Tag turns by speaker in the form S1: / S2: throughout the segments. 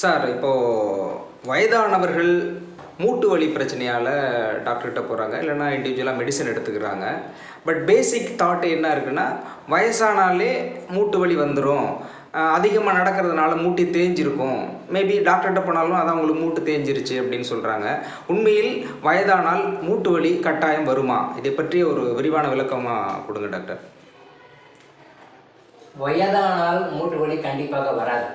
S1: Sir இப்போது வயதானவர்கள் மூட்டு வலி பிரச்சனையால் டாக்டர்கிட்ட போகிறாங்க இல்லைன்னா இண்டிவிஜுவலாக மெடிசன் எடுத்துக்கிறாங்க. பட் பேசிக் தாட் என்ன இருக்குன்னா வயசானாலே மூட்டு வலி வந்துடும் அதிகமாக நடக்கிறதுனால மூட்டி தேஞ்சிருக்கும். மேபி டாக்டர்கிட்ட போனாலும் அதான் உங்களுக்கு மூட்டு தேஞ்சிருச்சு அப்படின்னு சொல்கிறாங்க உண்மையில் வயதானால் மூட்டு வலி கட்டாயம் வருமா? இதை பற்றி ஒரு விரிவான விளக்கமாக கொடுங்க டாக்டர்.
S2: வயதானால் மூட்டு வலி கண்டிப்பாக வராது.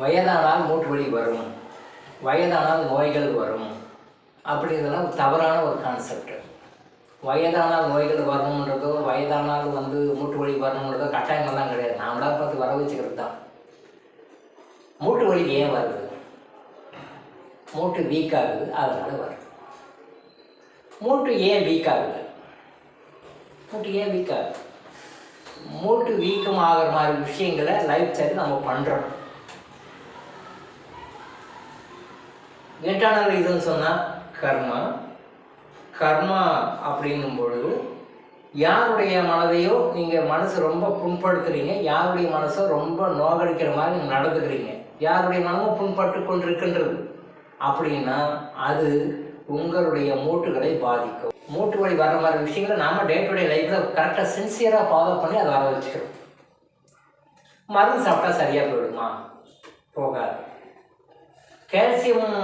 S2: வயதானால் மூட்டு வலி வரும். வயதானால் நோய்கள் வரும். அப்படிங்கிறதுலாம் தவறான ஒரு கான்செப்ட் வயதானால் நோய்கள் வரணுன்றதோ வயதானால் வந்து மூட்டு வலி வரணுன்றதோ கட்டாயமெல்லாம் கிடையாது. நாமளாக பார்த்து வர வச்சுக்கிறது தான். மூட்டு வலி ஏன் வருது? மூட்டு வீக் ஆகுது அதனால் வருது. மூட்டு ஏன் வீக் ஆகுது? மூட்டு ஏன் வீக் ஆகுது? மூட்டு வீக்கம் ஆகிற மாதிரி விஷயங்களை லைஃப் ஸ்டைல் நம்ம பண்ணுறோம் நேற்றான ரீசன் சொன்னால் கர்மா. கர்மா அப்படின்னும் பொழுது யாருடைய மனதையோ நீங்கள் மனசு ரொம்ப புண்படுத்துறீங்க யாருடைய மனசோ ரொம்ப நோகடிக்கிற மாதிரி நீங்கள் நடந்துக்கிறீங்க யாருடைய மனமும் புண்பட்டு கொண்டிருக்கின்றது அப்படின்னா அது உங்களுடைய மூட்டுகளை பாதிக்கும். மூட்டு வழி வர மாதிரி விஷயங்களை நாம் டே டு டே லைஃப்பில் கரெக்டாக சின்சியராக ஃபாலோ பண்ணி அதை வர வச்சுக்கிறோம் மருந்து சாப்பிட்டா சரியாக போயிடுமா? போகாது. கால்சியம்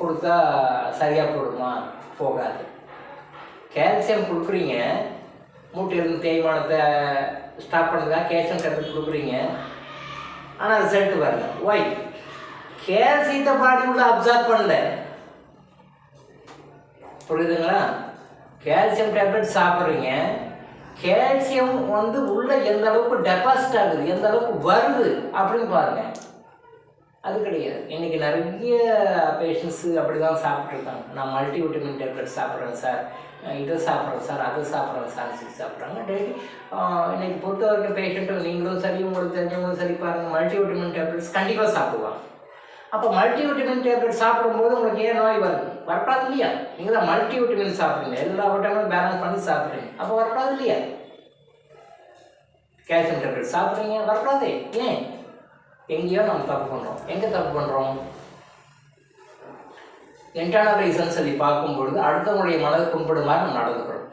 S2: கொடுத்தா சரியாக போடுமா? போகாது. கால்சியம் கொடுக்குறீங்க மூட்டு இருந்து தேய்மானத்தை ஸ்டாப் பண்ணுறதுக்காக கால்சியம் டேப்லெட் கொடுக்குறீங்க. ஆனால் ரிசல்ட் வரல. ஒய் கேல்சியத்தை பாடி உள்ள அப்சர்வ் பண்ணல. புரியுதுங்களா? கால்சியம் டேப்லெட் சாப்பிட்றீங்க. கால்சியம் வந்து உள்ள எந்த அளவுக்கு டெபாசிட் ஆகுது எந்த அளவுக்கு வருது அப்படின்னு பாருங்கள் அது கிடையாது. இன்னைக்கு நிறைய பேஷண்ட்ஸு அப்படி தான் சாப்பிட்ருக்காங்க நான் மல்டி விட்டமின் டேப்லெட் சாப்பிட்றேன் சார். இதை சாப்பிட்றேன் சார் அதை சாப்பிட்றேன் சார் சொல்லி சாப்பிட்றாங்க. டெய்லி இன்றைக்கி பொறுத்த வரைக்கும் பேஷண்ட்டு நீங்களும் சரி உங்களுக்கு தெரிஞ்சவங்களும் சரி பாருங்கள் மல்டி விட்டமின் டேப்லெட்ஸ் கண்டிப்பாக சாப்பிடுவாங்க. அப்போ மல்டி விட்டமின் டேப்லெட் சாப்பிடும்போது உங்களுக்கு ஏன் நோய் வருது? வரப்படாது இல்லையா? நீங்கள் தான் மல்டி விட்டமின் சாப்பிடுங்க. எல்லா விட்டமினும் பேலன்ஸ் பண்ணி சாப்பிட்றீங்க அப்போ வரப்படாது இல்லையா? கால்சியம் டேப்லெட் சாப்பிட்றீங்க வரப்படாதே? ஏன்? எங்கேயோ நம்ம தப்பு பண்ணுறோம் எங்கே தப்பு பண்ணுறோம் இன்டர்னல் ரீசன் சொல்லி பார்க்கும் பொழுது அடுத்தவங்களுடைய மனதை புண்படும் மாதிரி நம்ம நடந்துக்கிறோம்.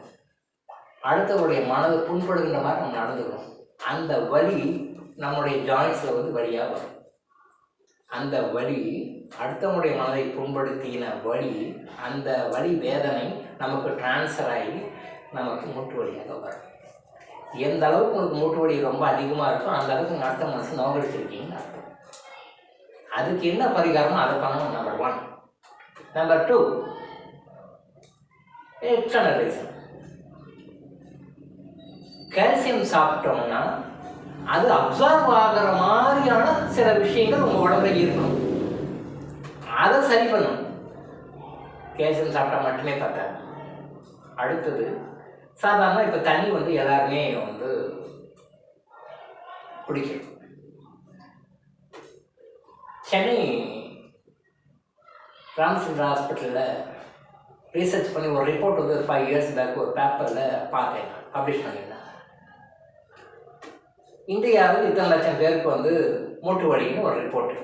S2: அடுத்தவருடைய மனதை புண்படுகின்ற மாதிரி நம்ம நடந்துக்கிறோம். அந்த வலி நம்முடைய ஜாயின்ஸில் வந்து வழியாக வரும். அந்த வலி அடுத்தவங்களுடைய மனதை புண்படுத்தின வழி அந்த வழி வேதனை நமக்கு டிரான்ஸ்ஃபர் ஆகி நமக்கு மூட்டு வழியாக வரும். எந்த அளவுக்கு உங்களுக்கு மூட்டு வலி ரொம்ப அதிகமாக இருக்கோ அந்த அளவுக்கு உங்கள் அடுத்த மனசு நோக்கடிச்சிருக்கீங்கன்னு அர்த்தம். அதுக்கு என்ன பரிகாரமோ அதை பண்ணணும் number one number two external reason calcium சாப்பிட்டோம்னா அது அப்சார்வ் ஆகிற மாதிரியான சில விஷயங்கள் உங்கள் உடம்புல இருக்கணும். அதை சரி பண்ணணும். கால்சியம் சாப்பிட்டா மட்டுமே பார்த்தேன் அடுத்தது சாதாரண இப்போ தண்ணி வந்து எல்லாருமே வந்து குடிக்கணும். சென்னை ராமச்சந்திர ஹாஸ்பிட்டலில் ரீசர்ச் பண்ணி ஒரு ரிப்போர்ட் வந்து ஒரு ஃபைவ் இயர்ஸ் பேக் ஒரு பேப்பரில் பார்த்தேன் பப்ளிஷ் பண்ணியிருந்தேன். இந்தியாவில் இத்தனை லட்சம் பேருக்கு வந்து மூட்டு வலின்னு ஒரு ரிப்போர்ட்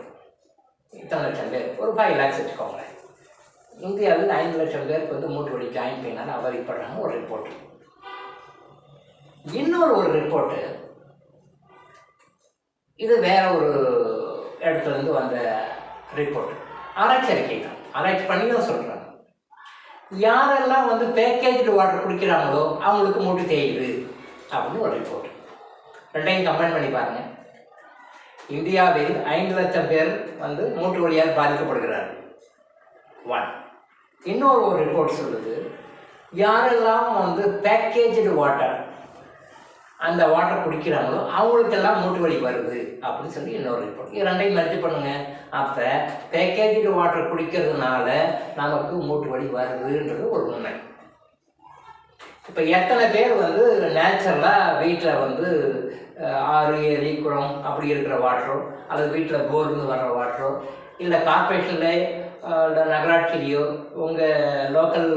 S2: இத்தனை லட்சம் பேர் ஒரு ஃபைவ் லேக்ஸ் வச்சுக்கோங்களேன். இந்தியாவில் ஐந்து லட்சம் பேருக்கு வந்து மூட்டு வலி ஜாயின் பெயினால் அவதிப்படுறாங்க ஒரு ரிப்போர்ட் இன்னொரு ஒரு ரிப்போர்ட்டு இது வேற ஒரு இடத்துல இருந்து வந்த ரிப்போர்ட் ஆராய்ச்சி அறிக்கை தான் ஆராய்ச்சி பண்ணி தான் சொல்கிறாங்க யாரெல்லாம் வந்து பேக்கேஜ்டு வாட்டர் குடிக்கிறாங்களோ அவங்களுக்கு மூட்டு தேயுது அப்படின்னு ஒரு ரிப்போர்ட் ரெண்டையும் கம்பைன் பண்ணி பாருங்க. இந்தியாவில் ஐந்து லட்சம் பேர் வந்து மூட்டு வழியால் பாதிக்கப்படுகிறார்கள். ஒன் இன்னொரு ஒரு ரிப்போர்ட் சொல்லுது. யாரெல்லாம் வந்து பேக்கேஜ்டு வாட்டர் அந்த வாட்டர் குடிக்கிறாங்களோ அவங்களுக்கெல்லாம் மூட்டு வலி வருது அப்படின்னு சொல்லி இன்னொரு ரிப்போர்ட் இது ரெண்டையும் மெர்ஜ் பண்ணுங்க. அப்போ பேக்கேஜ்டு வாட்டர் குடிக்கிறதுனால நமக்கு மூட்டு வலி வருதுன்றது ஒரு உண்மை. இப்போ எத்தனை பேர் வந்து நேச்சுரலாக வீட்டில் வந்து ஆறு ஏரி குளம் அப்படி இருக்கிற வாட்டரோ அல்லது வீட்டில் போர்லேருந்து வர்ற வாட்டரோ இல்லை கார்பரேஷனில் நகராட்சியிலையோ உங்கள் லோக்கல்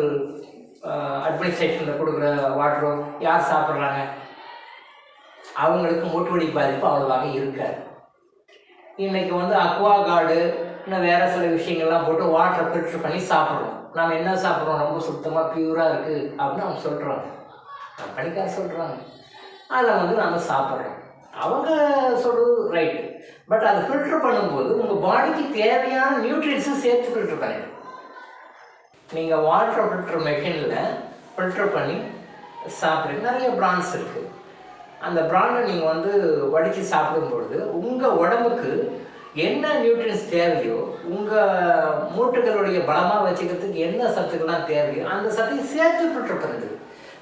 S2: அட்மினிஸ்ட்ரேஷனில் கொடுக்குற வாட்டரோ யார் சாப்பிட்றாங்க? அவங்களுக்கு மூட்டு வலி பாதிப்பு அவ்வளோவாக இருக்காது. இன்றைக்கி வந்து அக்வா கார்டு இன்னும் வேறு சில விஷயங்கள்லாம் போட்டு வாட்டரை ஃபில்டர் பண்ணி சாப்பிட்றோம். நாம் என்ன சாப்பிட்றோம்? ரொம்ப சுத்தமாக பியூராக இருக்குது அப்படின்னு அவங்க சொல்கிறாங்க கம்பெனிக்கார சொல்கிறாங்க அதை வந்து நாம் சாப்பிட்றோம். அவங்க சொல்கிறது ரைட்டு பட் அதை ஃபில்டர் பண்ணும்போது உங்கள் பாடிக்கு தேவையான நியூட்ரியன்ஸும் சேர்த்து ஃபில்டர் பண்ணிடும் நீங்கள் வாட்டர் ஃபில்டர் மெஷினில் ஃபில்டர் பண்ணி சாப்பிட்றீங்க. நிறைய பிராண்ட்ஸ் இருக்குது அந்த பிராண்டை நீங்கள் வந்து வடித்து சாப்பிடும்பொழுது உங்கள் உடம்புக்கு என்ன நியூட்ரியன்ஸ் தேவையோ உங்கள் மூட்டுகளுடைய பலமாக வச்சுக்கிறதுக்கு என்ன சத்துக்கள்லாம் தேவையோ அந்த சத்தையும் சேர்த்து ஃபில்டர் பண்ணுது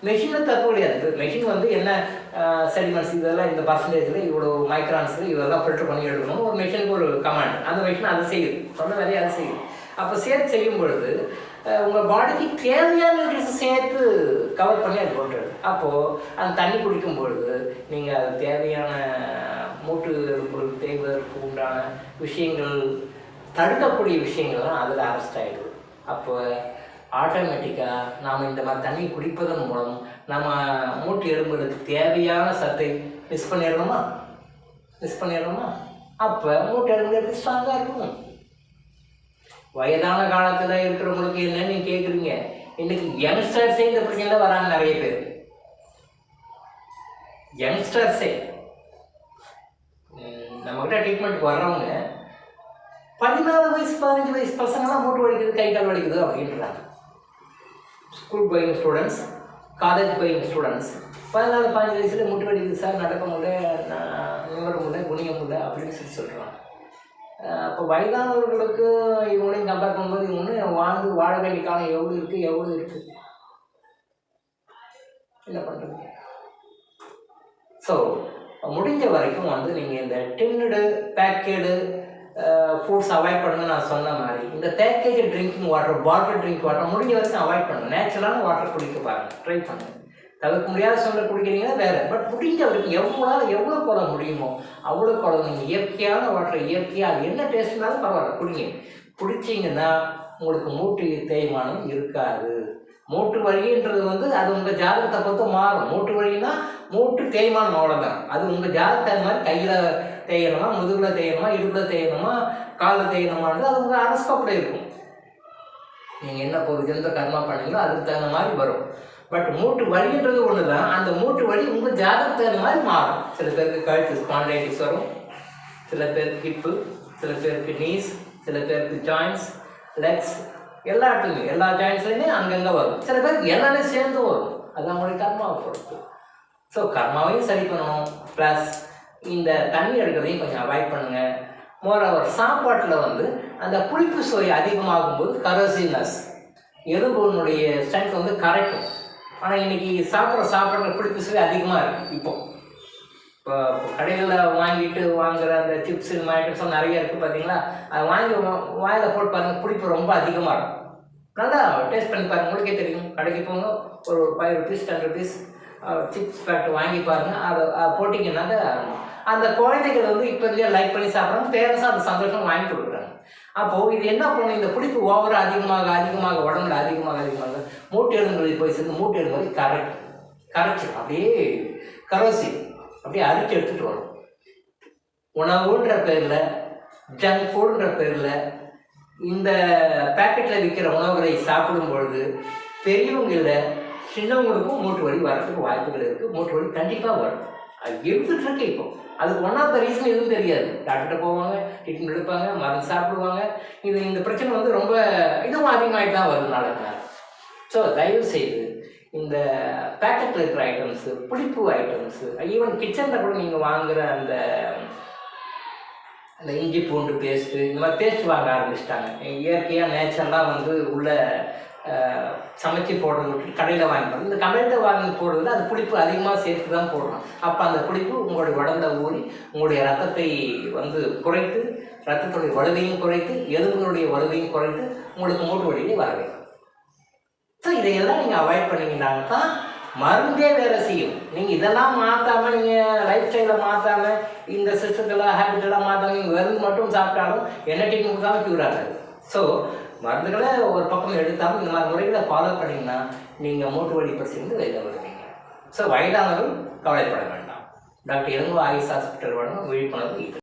S2: மெஷினில் தப்பு கிடையாது மெஷின் வந்து என்ன செடிமெண்ட்ஸ் இதெல்லாம் இந்த பர்சன்டேஜில் இவ்வளோ மைக்ரான்ஸில் இதெல்லாம் ஃபில்டர் பண்ணி எடுக்கணும் ஒரு மெஷினுக்கு ஒரு கமாண்ட் அந்த மெஷின் அதை செய்யுது. சொன்ன வேலையை அதை செய்யுது. அப்போ சேர்த்து செய்யும் பொழுது உங்கள் பாடிக்கு தேவையான நியூட்ரிஷன் சேர்த்து கவர் பண்ணி அது கொண்டுருது அப்போது அந்த தண்ணி குடிக்கும் பொழுது நீங்கள் அது தேவையான மூட்டு பொருள் தேய்வதற்கு உண்டான விஷயங்கள் தடுக்கக்கூடிய விஷயங்கள்லாம் அதில் அரெஸ்ட் ஆகிடுது அப்போ ஆட்டோமேட்டிக்காக நாம் இந்த மாதிரி தண்ணி குடிப்பதன் மூலம் நம்ம மூட்டு எலும்புகளுக்கு தேவையான சத்தை மிஸ் பண்ணிடுறோமா மிஸ் பண்ணிடுறோமா அப்போ மூட்டு எலும்புகளுக்கு ஸ்ட்ராங்காக இருக்கும். வயதான காலத்தில் இருக்கிறவங்களுக்கு என்னன்னு கேட்குறீங்க இன்னைக்கு யங்ஸ்டர்ஸே இந்த பிரச்சனையில் வராங்க நிறைய பேர். யங்ஸ்டர்ஸே நம்மக்கிட்ட ட்ரீட்மெண்ட் வர்றவங்க பதினாலு வயசு பதினஞ்சு வயசு பசங்களாம் மூட்டு வலிக்குது கை கால் வலிக்குது அப்படின்றாங்க. ஸ்கூல் போயிங் ஸ்டூடெண்ட்ஸ் காலேஜ் போயிங் ஸ்டூடெண்ட்ஸ் பதினாலு பதினஞ்சு வயசில் மூட்டு வலிக்குது சார் நடக்க முடியல நான் நிமிர முடியல குனிய முடியல அப்படின்னு சொல்லி சொல்கிறாங்க அப்போ வயதானவர்களுக்கு இவங்களையும் கம்பேர் பண்ணும்போது இவங்க வாழ்ந்து வாழ வேண்டிய காலம் எவ்வளோ இருக்குது எவ்வளோ இருக்குது என்ன பண்ணுறது ஸோ முடிஞ்ச வரைக்கும் வந்து நீங்கள் இந்த டின்னுடு பேக்கேடு ஃபுட்ஸ் அவாய்ட் பண்ணுங்க நான் சொன்ன மாதிரி. இந்த package drinking water bottle drink water முடிஞ்ச வரைக்கும் அவாய்ட் பண்ணணும் நேச்சுரலான வாட்டர் குடிக்க பாருங்கள் ட்ரை பண்ணுங்கள் தவிர்க்க முடியாத சூழ்நிலை குடிக்கிறீங்கன்னா வேறு. பட் முடிஞ்ச வரைக்கும் எவ்வளோ எவ்வளோ குறை முடியுமோ அவ்வளோ குறை நீங்கள் இயற்கையான வாட்டர் இயற்கையாக அது என்ன டேஸ்ட்னாலும் பரவாயில்ல குடிங்க. குடிச்சிங்கன்னா உங்களுக்கு மூட்டு தேய்மானம் இருக்காது. மூட்டு வழின்றது வந்து அது உங்கள் ஜாதகத்தை பொறுத்து மாறும். மூட்டு வலின்னா மூட்டு தேய்மானம் அவ்வளோதான் அது உங்கள் ஜாதகத்தை மாதிரி கையில் தேயணுமா முதுகில் தேயணுமா இடுப்பில் தேயணுமா காலில் தேயணுமான்றது அது உங்கள் அரஸ்கோப்பில் இருக்கும். நீங்கள் என்ன பொருள் எந்த கர்மா பண்ணீங்களோ அதுக்கு தகுந்த மாதிரி வரும். பட் மூட்டு வலின்றது ஒன்று தான் அந்த மூட்டு வலி உங்கள் ஜாதகத்துக்கு தகுந்த மாதிரி மாறும். சில பேருக்கு கழுத்து ஸ்பான்டைட்டிஸ் வரும். சில பேருக்கு ஹிப்பு சில பேருக்கு நீஸ் சில பேருக்கு ஜாயின்ஸ் லெக்ஸ் எல்லா இடத்துலையும் எல்லா ஜாயின்ஸ்லையுமே அங்கங்கே வரும். சில பேருக்கு எல்லாமே சேர்ந்து வரும். அது அவங்களுடைய கர்மாவை பொறுத்து. ஸோ கர்மாவையும் சரி பண்ணணும். ப்ளஸ் இந்த தண்ணி எடுக்கிறதையும் கொஞ்சம் அவாய்ட் பண்ணுங்கள் மோரோவர் சாப்பாட்டில் வந்து அந்த புளிப்பு சுவை அதிகமாகும்போது கரோசினஸ் எலும்புனுடைய ஸ்ட்ரென்த் வந்து கரைக்கும். ஆனால் இன்றைக்கி சாப்பிட்ற சாப்பாடுற புளிப்பு அதிகமாக இருக்குது இப்போ. இப்போ கடையில் வாங்கிட்டு வாங்குற அந்த சிப்ஸு ஐட்டம்ஸ்லாம் நிறைய இருக்குது பார்த்தீங்களா அதை வாங்கி வாயில் போட்டு பாருங்கள் புளிப்பு ரொம்ப அதிகமாக இருக்கும். நல்லா டேஸ்ட் பண்ணி பாருங்கள் உங்களுக்கே தெரியும். கடைக்கு போங்க ஒரு five rupees ten rupees chips packet வாங்கி பாருங்கள் அதை அதை போட்டிங்கன்னாக்க அந்த குழந்தைகள் வந்து இப்போ லைக் பண்ணி சாப்பிட்றாங்க பேரண்ட்ஸும் அந்த சந்தோஷம் வாங்கி கொடுக்குறாங்க. அப்போது இது என்ன பண்ணணும்? இந்த பிடிப்பு ஓவராக அதிகமாக அதிகமாக உடம்புல அதிகமாக அதிகமாக. மூட்டு எலும்புகளில் போய் சேர்ந்து மூட்டு எலும்புகளை கரைக்கும் கரைச்சி அப்படியே கரோசி அப்படியே அரிச்சு எடுத்துகிட்டு வரும் உணவுன்ற பேரில் ஜங்க் ஃபுட்ன்ற பேரில் இந்த பேக்கெட்டில் விற்கிற உணவுகளை சாப்பிடும் பொழுது பெரியவங்க இல்லை சின்னவங்களுக்கும் மூட்டு வலி வரத்துக்கு வாய்ப்புகள் இருக்குது மூட்டு வலி கண்டிப்பாக வரும். இருந்துட்டு இருக்கு இப்போ. அதுக்கு ஒன் ஆஃப் த ரீசன் எதுவும் தெரியாது. டாக்டர்கிட்ட போவாங்க ட்ரீட்மெண்ட் எடுப்பாங்க மருந்து சாப்பிடுவாங்க. இது இந்த பிரச்சனை வந்து ரொம்ப இதுவும் அதிகமாகிட்டு தான் வருது நாளுக்கு நாள். ஸோ தயவு செய்து இந்த பேக்கெட்டில் இருக்கிற ஐட்டம்ஸு புளிப்பு ஐட்டம்ஸு ஈவன் கிச்சனில் கூட நீங்கள் வாங்குகிற அந்த அந்த இஞ்சி பூண்டு பேஸ்ட்டு இந்த மாதிரி பேஸ்ட் வாங்க ஆரம்பிச்சிட்டாங்க. இயற்கையாக நேச்சர்லாம் வந்து உள்ள சமைச்சு போடுறது கடையில் வாங்கி போடுறது. இந்த கடையில் வாங்கி போடுறது அது புளிப்பு அதிகமாக சேர்த்து தான் போடணும். அப்போ அந்த புளிப்பு உங்களுடைய உடம்புல ஊறி உங்களுடைய ரத்தத்தை வந்து குறைத்து ரத்தத்துடைய வலுவையும் குறைத்து எலும்புகளுடைய வலுவையும் குறைத்து உங்களுக்கு மூட்டு வலியை வர வேண்டும் ஸோ இதையெல்லாம் நீங்கள் அவாய்ட் பண்ணீங்கன்னா தான் மருந்தே வேலை செய்யும். நீங்கள் இதெல்லாம் மாற்றாமல் நீங்கள் லைஃப் ஸ்டைலை மாற்றாமல் இந்த சிஸ்டத்தெல்லாம் ஹேபிட்டெல்லாம் மாற்றாமல் நீங்கள் மருந்து மட்டும் சாப்பிட்டாலும் என்ன ட்ரீட்மெண்ட் கொடுத்தாலும் க்யூர் ஆகாது. ஸோ மருந்துகளை ஒரு பக்கம் எடுத்தாலும் இந்த மாதிரி முறைகளை ஃபாலோ பண்ணிங்கன்னா நீங்கள் மூட்டு வழி பிரச்சனை வெளியில் வருவீங்க. ஸோ வயதானவரும் கவலைப்பட வேண்டாம். டாக்டர் இளங்கோ ஆயுஷ் ஹாஸ்பிட்டல் வழங்கும் விழிப்புணர்வு இது.